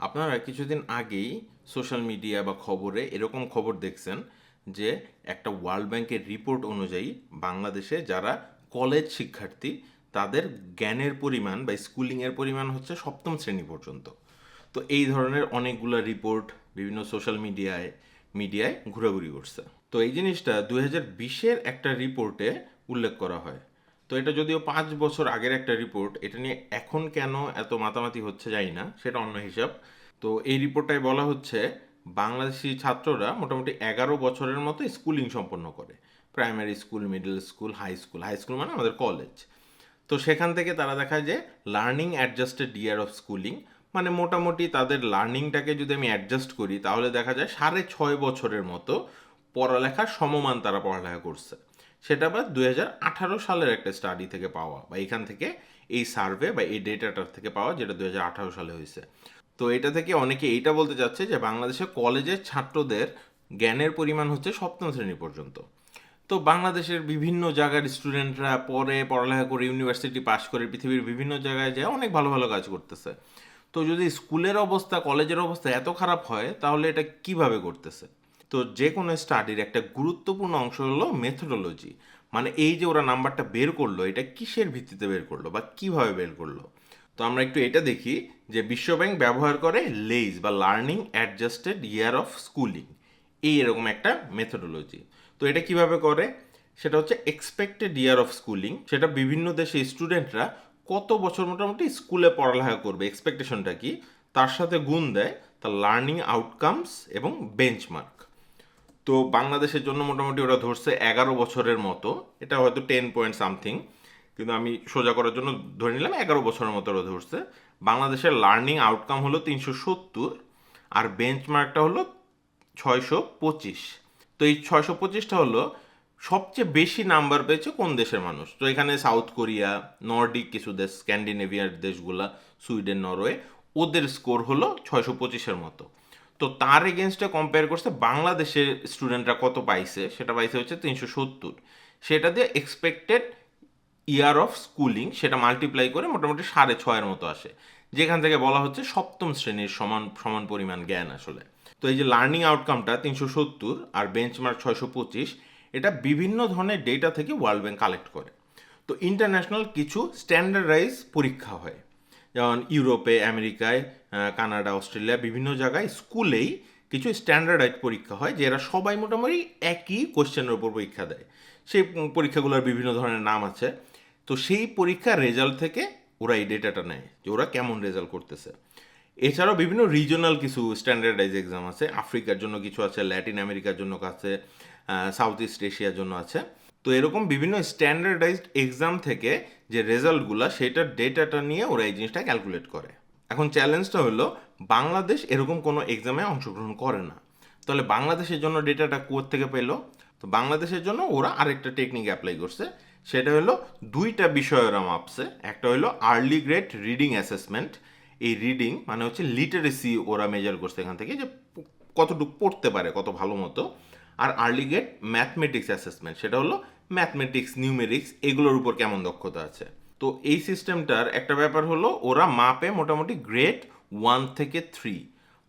আপনারা কিছুদিন আগেই সোশ্যাল মিডিয়া বা খবরে এরকম খবর দেখছেন যে একটা ওয়ার্ল্ড ব্যাংকের রিপোর্ট অনুযায়ী বাংলাদেশে যারা কলেজ শিক্ষার্থী, তাদের জ্ঞানের পরিমাণ বা স্কুলিংয়ের পরিমাণ হচ্ছে সপ্তম শ্রেণি পর্যন্ত। তো এই ধরনের অনেকগুলো রিপোর্ট বিভিন্ন সোশ্যাল মিডিয়ায় মিডিয়ায় ঘোরাঘুরি করছে। তো এই জিনিসটা দুই হাজার বিশের একটা রিপোর্টে উল্লেখ করা হয়। তো এটা যদিও পাঁচ বছর আগের একটা রিপোর্ট এটা নিয়ে এখন কেন এত মাতামাতি হচ্ছে জানি না, সেটা অন্য হিসাব। তো এই রিপোর্টটায় বলা হচ্ছে, বাংলাদেশি ছাত্ররা মোটামুটি এগারো বছরের মতো স্কুলিং সম্পন্ন করে। Primary school middle school high school high school মানে আমাদের কলেজ তো সেখান থেকে তারা দেখায় যে learning adjusted year of schooling মানে মোটামুটি তাদের লার্নিংটাকে যদি আমি অ্যাডজাস্ট করি, তাহলে দেখা যায় সাড়ে ছয় বছরের মতো পড়ালেখার সমমান তারা পড়ালেখা করছে। সেটা আবার দুই সালের একটা স্টাডি থেকে পাওয়া, বা এখান থেকে এই সার্ভে বা এই ডেটাটার থেকে পাওয়া যেটা দুই সালে হয়েছে। তো এটা থেকে অনেকে এইটা বলতে চাচ্ছে যে বাংলাদেশে কলেজের ছাত্রদের জ্ঞানের পরিমাণ হচ্ছে সপ্তম শ্রেণি পর্যন্ত। তো বাংলাদেশের বিভিন্ন জায়গার স্টুডেন্টরা পরে পড়ালেখা করে ইউনিভার্সিটি পাশ করে, পৃথিবীর বিভিন্ন জায়গায় যায় অনেক ভালো ভালো কাজ করতেছে। তো যদি স্কুলের অবস্থা, কলেজের অবস্থা এত খারাপ হয়, তাহলে এটা কীভাবে করতেছে? তো যে কোনো স্টাডির একটা গুরুত্বপূর্ণ অংশ হলো মেথোডোলজি মানে এই যে ওরা নাম্বারটা বের করল, এটা কিসের ভিত্তিতে বের করল বা কীভাবে বের করল? তো আমরা একটু এটা দেখি যে বিশ্বব্যাংক ব্যবহার করে লেইজ বা learning adjusted year of schooling এই এরকম একটা মেথোডোলজি তো এটা কীভাবে করে? সেটা হচ্ছে এক্সপেক্টেড ইয়ার অফ স্কুলিং সেটা বিভিন্ন দেশে স্টুডেন্টরা কত বছর মোটামুটি স্কুলে পড়ালেখা করবে এক্সপেকটেশনটা কি? তার সাথে গুণ দেয়, তার লার্নিং আউটকামস এবং বেঞ্চমার্ক তো বাংলাদেশের জন্য মোটামুটি ওরা ধরছে এগারো বছরের মতো। এটা হয়তো টেন পয়েন্ট সামথিং কিন্তু আমি সোজা করার জন্য ধরে নিলাম এগারো বছরের মতো ওরা ধরছে। বাংলাদেশের লার্নিং আউটকাম হলো তিনশো সত্তর আর বেঞ্চমার্কটা হলো ছয়শো পঁচিশ। তো এই ছয়শো পঁচিশটা হলো সবচেয়ে বেশি নাম্বার পেয়েছে কোন দেশের মানুষ? তো এখানে সাউথ কোরিয়া, নর্ডিক কিছু দেশ, স্ক্যান্ডিনেভিয়ার দেশগুলা, সুইডেন, নরওয়ে, ওদের স্কোর হলো ছয়শো পঁচিশের মতো। তো তার এগেনস্টে কম্পেয়ার করছে বাংলাদেশের স্টুডেন্টরা কত পাইছে? সেটা পাইছে হচ্ছে তিনশো সত্তর। সেটা দিয়ে এক্সপেক্টেড ইয়ার অফ স্কুলিং সেটা মাল্টিপ্লাই করে মোটামুটি সাড়ে ছয়ের মতো আসে। যেখান থেকে বলা হচ্ছে সপ্তম শ্রেণির সমান সমান পরিমাণ জ্ঞান আসলে। তো এই যে লার্নিং আউটকামটা তিনশো সত্তর আর বেঞ্চমার্ক ছয়শো পঁচিশ, এটা বিভিন্ন ধরনের ডেটা থেকে ওয়ার্ল্ড ব্যাংক কালেক্ট করে। তো ইন্টারন্যাশনাল কিছু স্ট্যান্ডার্ডাইজ পরীক্ষা হয়। যেমন ইউরোপে, আমেরিকায় কানাডা, অস্ট্রেলিয়া বিভিন্ন জায়গায় স্কুলেই কিছু স্ট্যান্ডার্ডাইজ পরীক্ষা হয় যে এরা সবাই মোটামুটি একই কোশ্চেনের উপর পরীক্ষা দেয়। সেই পরীক্ষাগুলোর বিভিন্ন ধরনের নাম আছে। তো সেই পরীক্ষার রেজাল্ট থেকে ওরা এই ডেটাটা নেয় যে ওরা কেমন রেজাল্ট করতেছে। এছাড়াও বিভিন্ন রিজনাল কিছু স্ট্যান্ডার্ডাইজ এক্সাম আছে। আফ্রিকার জন্য কিছু আছে ল্যাটিন আমেরিকার জন্য আছে সাউথ ইস্ট এশিয়ার জন্য আছে। তো এরকম বিভিন্ন স্ট্যান্ডার্ডাইজড এক্সাম থেকে যে রেজাল্টগুলো সেটার ডেটাটা নিয়ে ওরা এই জিনিসটা ক্যালকুলেট করে। এখন চ্যালেঞ্জটা হলো, বাংলাদেশ এরকম কোনো এক্সামে অংশগ্রহণ করে না। তাহলে বাংলাদেশের জন্য ডেটাটা কোথ থেকে পেল? তো বাংলাদেশের জন্য ওরা আরেকটা টেকনিক অ্যাপ্লাই করছে। সেটা হলো দুইটা বিষয় ওরা মাপছে। একটা হলো আর্লি গ্রেড রিডিং অ্যাসেসমেন্ট এই রিডিং মানে হচ্ছে লিটারেসি ওরা মেজার করছে এখান থেকে যে কতটুকু পড়তে পারে, কত ভালো মতো। আর আর্লি গ্রেড ম্যাথমেটিক্স অ্যাসেসমেন্ট সেটা হলো ম্যাথমেটিক্স নিউমেরিক্স এগুলোর উপর কেমন দক্ষতা আছে। তো এই সিস্টেমটার একটা ব্যাপার হলো, ওরা মাপে মোটামুটি গ্রেড ওয়ান থেকে থ্রি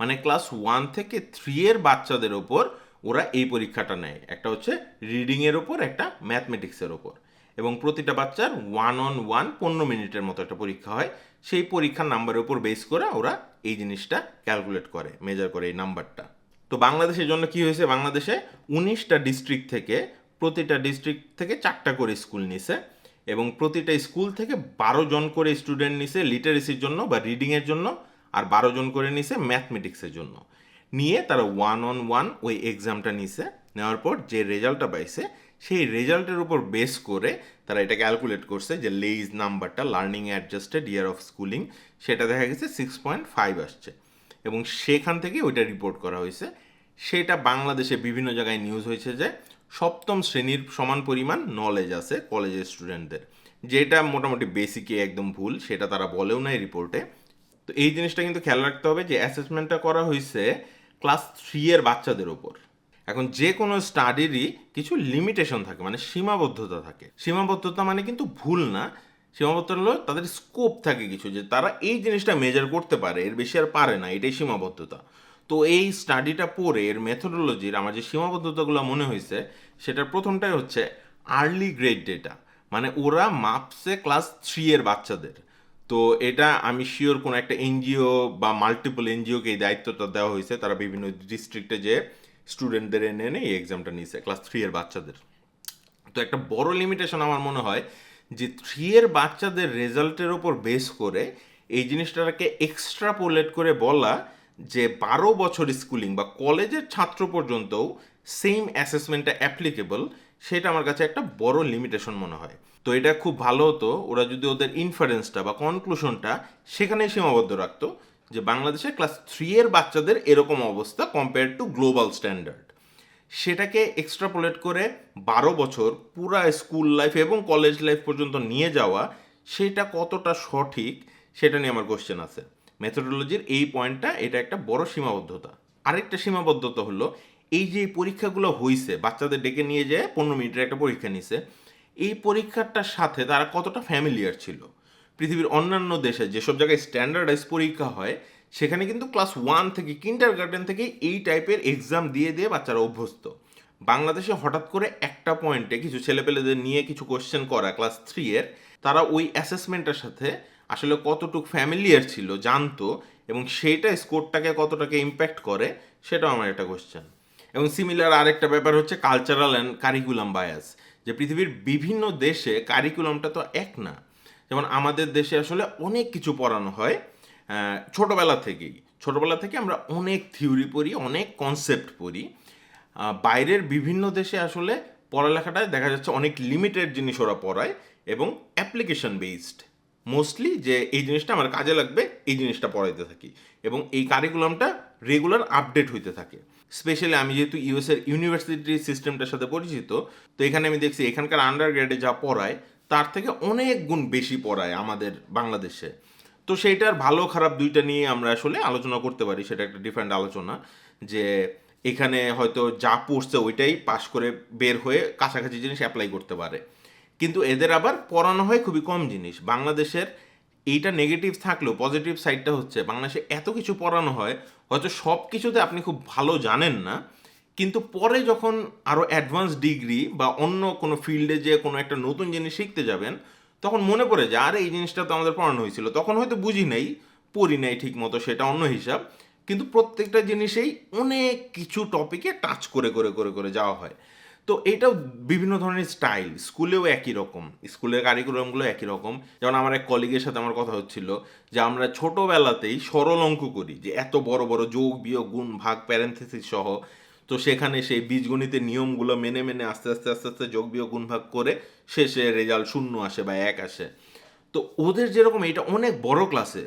মানে ক্লাস ওয়ান থেকে থ্রি এর বাচ্চাদের ওপর ওরা এই পরীক্ষাটা নেয়। একটা হচ্ছে রিডিংয়ের ওপর, একটা ম্যাথমেটিক্সের ওপর। এবং প্রতিটা বাচ্চার ওয়ান অন ওয়ান পনেরো মিনিটের মতো একটা পরীক্ষা হয়। সেই পরীক্ষার নাম্বারের উপর বেস করে ওরা এই জিনিসটা ক্যালকুলেট করে মেজার করে এই নাম্বারটা তো বাংলাদেশের জন্য কি হয়েছে? বাংলাদেশে উনিশটা ডিস্ট্রিক্ট থেকে প্রতিটা ডিস্ট্রিক্ট থেকে চারটা করে স্কুল নিছে এবং প্রতিটা স্কুল থেকে বারো জন করে স্টুডেন্ট নিছে লিটারেসির জন্য বা রিডিংয়ের জন্য আর বারো জন করে নিছে ম্যাথমেটিক্সের জন্য। নিয়ে তারা ওয়ান অন ওয়ান ওই এক্সামটা নিছে, নেওয়ার পর যে রেজাল্টটা পাইছে, সেই রেজাল্টের উপর বেস করে তারা এটা ক্যালকুলেট করছে যে লেইজ নাম্বারটা learning adjusted year of schooling সেটা দেখা গেছে সিক্স পয়েন্ট ফাইভ আসছে। এবং সেখান থেকে ওইটা রিপোর্ট করা হয়েছে। সেটা বাংলাদেশে বিভিন্ন জায়গায় নিউজ হয়েছে যে সপ্তম শ্রেণির সমান পরিমাণ নলেজ আছে কলেজের স্টুডেন্টদের যেটা মোটামুটি বেসিকে একদম ভুল, সেটা তারা বলেও নাই রিপোর্টে তো এই জিনিসটা কিন্তু খেয়াল রাখতে হবে যে অ্যাসেসমেন্টটা করা হয়েছে ক্লাস থ্রি এর বাচ্চাদের ওপর। এখন যে কোনো স্টাডিরই কিছু লিমিটেশন থাকে মানে সীমাবদ্ধতা থাকে। সীমাবদ্ধতা মানে কিন্তু ভুল না। সীমাবদ্ধ হলো তাদের স্কোপ থাকে কিছু, যে তারা এই জিনিসটা মেজার করতে পারে, এর বেশি আর পারে না, এটাই সীমাবদ্ধতা। তো এই স্টাডিটা পড়ে, এর মেথোডোলজির আমার যে সীমাবদ্ধতাগুলো মনে হয়েছে, সেটার প্রথমটাই হচ্ছে আর্লি গ্রেড ডেটা মানে ওরা মাপসে ক্লাস থ্রি এর বাচ্চাদের। তো এটা আমি শিওর কোনো একটা এনজিও বা মাল্টিপল এনজিওকে এই দায়িত্বটা দেওয়া হয়েছে, তারা বিভিন্ন ডিস্ট্রিক্টে যে স্টুডেন্টদের এনে এনে এই এক্সামটা নিয়েছে ক্লাস থ্রি এর বাচ্চাদের। তো একটা বড় লিমিটেশন আমার মনে হয় যে থ্রি এর বাচ্চাদের রেজাল্টের ওপর বেস করে এই জিনিসটাকে এক্সট্রাপোলেট করে বলা যে বারো বছর স্কুলিং বা কলেজের ছাত্র পর্যন্তও সেম অ্যাসেসমেন্টটা অ্যাপ্লিকেবল সেটা আমার কাছে একটা বড় লিমিটেশন মনে হয়। তো এটা খুব ভালো হতো, ওরা যদি ওদের ইনফারেন্সটা বা কনক্লুশনটা সেখানেই সীমাবদ্ধ রাখতো যে বাংলাদেশে ক্লাস থ্রি এর বাচ্চাদের এরকম অবস্থা কম্পেয়ার টু গ্লোবাল স্ট্যান্ডার্ড সেটাকে এক্সট্রাপোলেট করে বারো বছর পুরা স্কুল লাইফ এবং কলেজ লাইফ পর্যন্ত নিয়ে যাওয়া, সেটা কতটা সঠিক সেটা নিয়ে আমার কোশ্চেন আছে। মেথোডোলজির এই পয়েন্টটা এটা একটা বড় সীমাবদ্ধতা। আরেকটা সীমাবদ্ধতা হলো, এই যে পরীক্ষাগুলো হইছে, বাচ্চাদের ডেকে নিয়ে যেয়ে পনেরো মিনিটের একটা পরীক্ষা নিছে, এই পরীক্ষাটার সাথে তারা কতটা ফ্যামিলিয়ার ছিল? পৃথিবীর অন্যান্য দেশে যেসব জায়গায় স্ট্যান্ডার্ডাইজ পরীক্ষা হয় সেখানে কিন্তু ক্লাস ওয়ান থেকে কিন্টার গার্ডেন থেকে এই টাইপের এক্সাম দিয়ে দিয়ে বাচ্চারা অভ্যস্ত। বাংলাদেশে হঠাৎ করে একটা পয়েন্টে কিছু ছেলেপেলেদের নিয়ে কিছু কোশ্চেন করা ক্লাস থ্রি এর, তারা ওই অ্যাসেসমেন্টের সাথে আসলে কতটুকু ফ্যামিলিয়ার ছিল, জানতো এবং সেইটা স্কোরটাকে কতটাকে ইম্প্যাক্ট করে, সেটাও আমার একটা কোশ্চেন এবং সিমিলার আরেকটা ব্যাপার হচ্ছে কালচারাল অ্যান্ড কারিকুলাম বায়াস যে পৃথিবীর বিভিন্ন দেশে কারিকুলামটা তো এক না। যেমন আমাদের দেশে আসলে অনেক কিছু পড়ানো হয় ছোটবেলা থেকেই। ছোটবেলা থেকে আমরা অনেক থিওরি পড়ি, অনেক কনসেপ্ট পড়ি। বাইরের বিভিন্ন দেশে আসলে পড়ালেখাটায় দেখা যাচ্ছে অনেক লিমিটেড জিনিস ওরা পড়ায় এবং অ্যাপ্লিকেশন বেসড মোস্টলি যে এই জিনিসটা আমার কাজে লাগবে, এই জিনিসটা পড়াইতে থাকি এবং এই কারিকুলামটা রেগুলার আপডেট হইতে থাকে। স্পেশালি আমি যেহেতু ইউএস এর ইউনিভার্সিটি সিস্টেমটার সাথে পরিচিত, তো এখানে আমি দেখছি এখানকার আন্ডার গ্রেডে যা পড়ায়, তার থেকে অনেক গুণ বেশি পড়ায় আমাদের বাংলাদেশে। তো সেইটার ভালো খারাপ দুইটা নিয়ে আমরা আসলে আলোচনা করতে পারি, সেটা একটা ডিফারেন্ট আলোচনা, যে এখানে হয়তো যা পড়ছে ওইটাই পাশ করে বের হয়ে কাছাকাছি জিনিস অ্যাপ্লাই করতে পারে। কিন্তু এদের আবার পড়ানো হয় খুবই কম জিনিস। বাংলাদেশের এইটা নেগেটিভ থাকলেও পজিটিভ সাইডটা হচ্ছে, বাংলাদেশে এত কিছু পড়ানো হয়, হয়তো সব কিছুতে আপনি খুব ভালো জানেন না, কিন্তু পরে যখন আরও অ্যাডভান্স ডিগ্রি বা অন্য কোনো ফিল্ডে যে কোনো একটা নতুন জিনিস শিখতে যাবেন তখন মনে পড়ে যে, আরে, এই জিনিসটা তো আমাদের পড়ানো হয়েছিল। তখন হয়তো বুঝি নাই, পড়ি নাই ঠিক মতো সেটা অন্য হিসাব। কিন্তু প্রত্যেকটা জিনিসেই অনেক কিছু টপিকে টাচ করে করে করে করে যাওয়া হয়। তো এটাও বিভিন্ন ধরনের স্টাইল স্কুলেও একই রকম। স্কুলের কারিকুলামগুলো একই রকম। যেমন আমার এক কলিগের সাথে আমার কথা হচ্ছিল যে, আমরা ছোটোবেলাতেই সরল অঙ্ক করি যে, এত বড় বড় যোগ, বিয়োগ, গুণ, ভাগ প্যারেন্থেসিস সহ তো সেখানে সেই বীজগণিতের নিয়মগুলো মেনে মেনে আস্তে আস্তে আস্তে আস্তে যোগ বিয়োগ গুণ ভাগ করে শেষে রেজাল্ট শূন্য আসে বা এক আসে। তো ওদের যেরকম এটা অনেক বড় ক্লাসে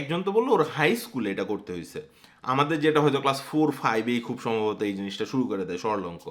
একজন তো বলল ওর হাই স্কুলে এটা করতে হয়েছে আমাদের যেটা হয়তো ক্লাস ফোর ফাইভেই খুব সম্ভবত এই জিনিসটা শুরু করে দেয় সরল অঙ্ক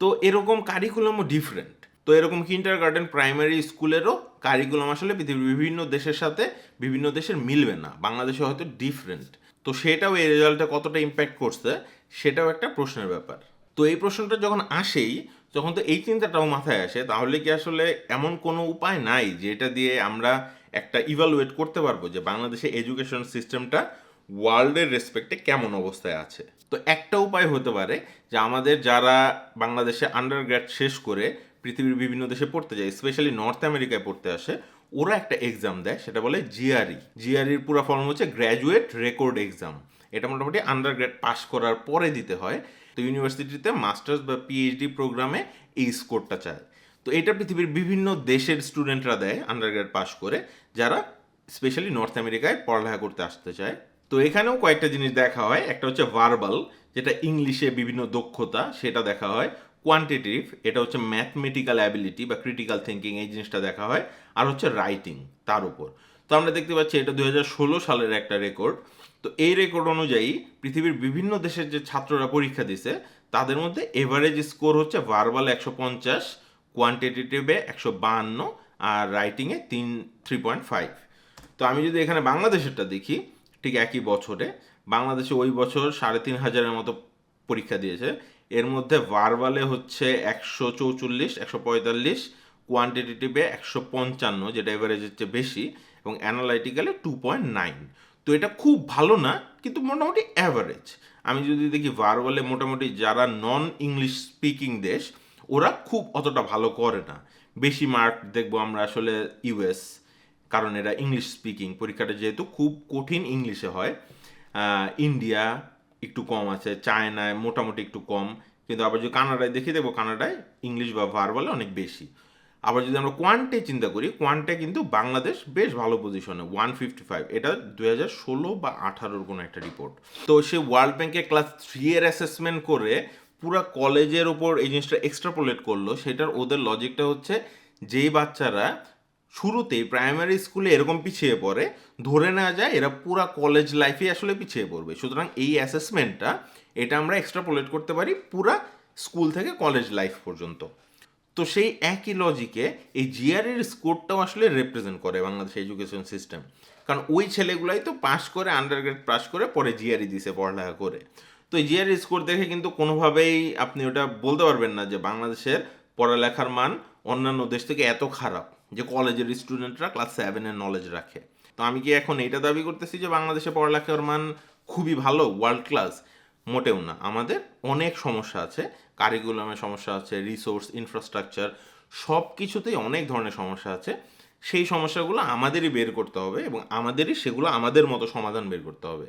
তো এরকম কারিকুলামও ডিফারেন্ট তো এরকম কিন্টার গার্ডেন প্রাইমারি স্কুলেরও কারিকুলাম আসলে পৃথিবীর বিভিন্ন দেশের সাথে বিভিন্ন দেশের মিলবে না। বাংলাদেশে হয়তো ডিফারেন্ট তো সেটাও এই রেজাল্টে কতটা ইম্প্যাক্ট করছে সেটাও একটা প্রশ্নের ব্যাপার। তো এই প্রশ্নটা যখন আসেই, তখন তো এই চিন্তাটাও মাথায় আসে, তাহলে কি আসলে এমন কোনো উপায় নাই যে এটা দিয়ে আমরা একটা ইভালুয়েট করতে পারব যে বাংলাদেশে এডুকেশন সিস্টেমটা ওয়ার্ল্ডের রেসপেক্টে কেমন অবস্থায় আছে? তো একটা উপায় হতে পারে যে আমাদের যারা বাংলাদেশে আন্ডার শেষ করে পৃথিবীর বিভিন্ন দেশে পড়তে যায় স্পেশালি নর্থ আমেরিকায় পড়তে আসে ওরা একটা এক্সাম দেয়, সেটা বলে জিআরই জিআরইর পুরো ফর্ম হচ্ছে গ্র্যাজুয়েট রেকর্ড এক্সাম এটা মোটামুটি আন্ডার গ্রেড পাস করার পরে দিতে হয়। তো ইউনিভার্সিটিতে মাস্টার্স বা পিএইচডি প্রোগ্রামে এই স্কোরটা চায়। তো এটা পৃথিবীর বিভিন্ন দেশের স্টুডেন্টরা দেয় আন্ডার গ্রেড পাস করে, যারা স্পেশালি নর্থ আমেরিকায় পড়ালেখা করতে আসতে চায়। তো এখানেও কয়েকটা জিনিস দেখা হয়। একটা হচ্ছে ভার্বাল যেটা ইংলিশে বিভিন্ন দক্ষতা, সেটা দেখা হয়। কোয়ান্টিটিভ এটা হচ্ছে ম্যাথমেটিক্যাল অ্যাবিলিটি বা ক্রিটিক্যাল থিঙ্কিং এই জিনিসটা দেখা হয়। আর হচ্ছে রাইটিং তার উপর। তো আমরা দেখতে পাচ্ছি এটা দু হাজার ষোলো সালের একটা রেকর্ড তো এই রেকর্ড অনুযায়ী পৃথিবীর বিভিন্ন দেশের যে ছাত্ররা পরীক্ষা দিছে, তাদের মধ্যে এভারেজ স্কোর হচ্ছে ভার্বাল একশো পঞ্চাশ কোয়ান্টিটেটিভে একশো বাহান্ন, আর রাইটিংয়ে তিন থ্রি পয়েন্ট ফাইভ তো আমি যদি এখানে বাংলাদেশেরটা দেখি, ঠিক একই বছরে, বাংলাদেশে ওই বছর সাড়ে তিন হাজারের মতো পরীক্ষা দিয়েছে। এর মধ্যে ভার্বালে হচ্ছে একশো চৌচল্লিশ, একশো পঁয়তাল্লিশ কোয়ান্টিটেটিভে একশো পঞ্চান্ন, যেটা এভারেজের চেয়ে বেশি, এবং অ্যানালাইটিক্যালে টু পয়েন্ট নাইন তো এটা খুব ভালো না, কিন্তু মোটামুটি অ্যাভারেজ আমি যদি দেখি ভার্বালে মোটামুটি যারা নন ইংলিশ স্পিকিং দেশ, ওরা খুব অতটা ভালো করে না। বেশি মার্ক দেখব আমরা আসলে ইউএস কারণ এরা ইংলিশ স্পিকিং পরীক্ষাটা যেহেতু খুব কঠিন ইংলিশে হয়। ইন্ডিয়া একটু কম আছে, চায়নায় মোটামুটি একটু কম। কিন্তু আবার যদি কানাডায় দেখি দেখব কানাডায় ইংলিশ বা ভার্বালে অনেক বেশি। আবার যদি আমরা কোয়ান্টে চিন্তা করি, কোয়ান্টে কিন্তু বাংলাদেশ বেশ ভালো পজিশনে ওয়ান ফিফটি ফাইভ এটা দুই হাজার ষোলো বা আঠারোর কোনো একটা রিপোর্ট তো সে ওয়ার্ল্ড ব্যাংকে ক্লাস থ্রি এর অ্যাসেসমেন্ট করে পুরো কলেজের ওপর এই জিনিসটা এক্সট্রাপোলেট করল। সেটার ওদের লজিকটা হচ্ছে, যেই বাচ্চারা শুরুতেই প্রাইমারি স্কুলে এরকম পিছিয়ে পড়ে, ধরে নেওয়া যায় এরা পুরা কলেজ লাইফে আসলে পিছিয়ে পড়বে। সুতরাং এই অ্যাসেসমেন্টটা এটা আমরা এক্সট্রাপোলেট করতে পারি পুরা স্কুল থেকে কলেজ লাইফ পর্যন্ত। তো সেই একই লজিকে এই জিআরের স্কোরটাও আসলে রিপ্রেজেন্ট করে বাংলাদেশ এডুকেশন সিস্টেম কারণ ওই ছেলেগুলাই তো পাশ করে আন্ডারগ্রেড পাস করে, পরে জিআরই দিছে পড়ালেখা করে। তো এই জিআরই স্কোর দেখে কিন্তু কোনোভাবেই আপনি ওটা বলতে পারবেন না যে বাংলাদেশের পড়ালেখার মান অন্যান্য দেশ থেকে এত খারাপ। যে কলেজের স্টুডেন্টরা ক্লাস সেভেনের নলেজ রাখে। তো আমি কি এখন এটা দাবি করতেছি যে বাংলাদেশে পড়ালেখার মান খুবই ভালো? ওয়ার্ল্ড ক্লাস মোটেও না। আমাদের অনেক সমস্যা আছে। কারিকুলামের সমস্যা আছে রিসোর্স ইনফ্রাস্ট্রাকচার সব কিছুতেই অনেক ধরনের সমস্যা আছে। সেই সমস্যাগুলো আমাদেরই বের করতে হবে এবং আমাদেরই সেগুলো আমাদের মতো সমাধান বের করতে হবে।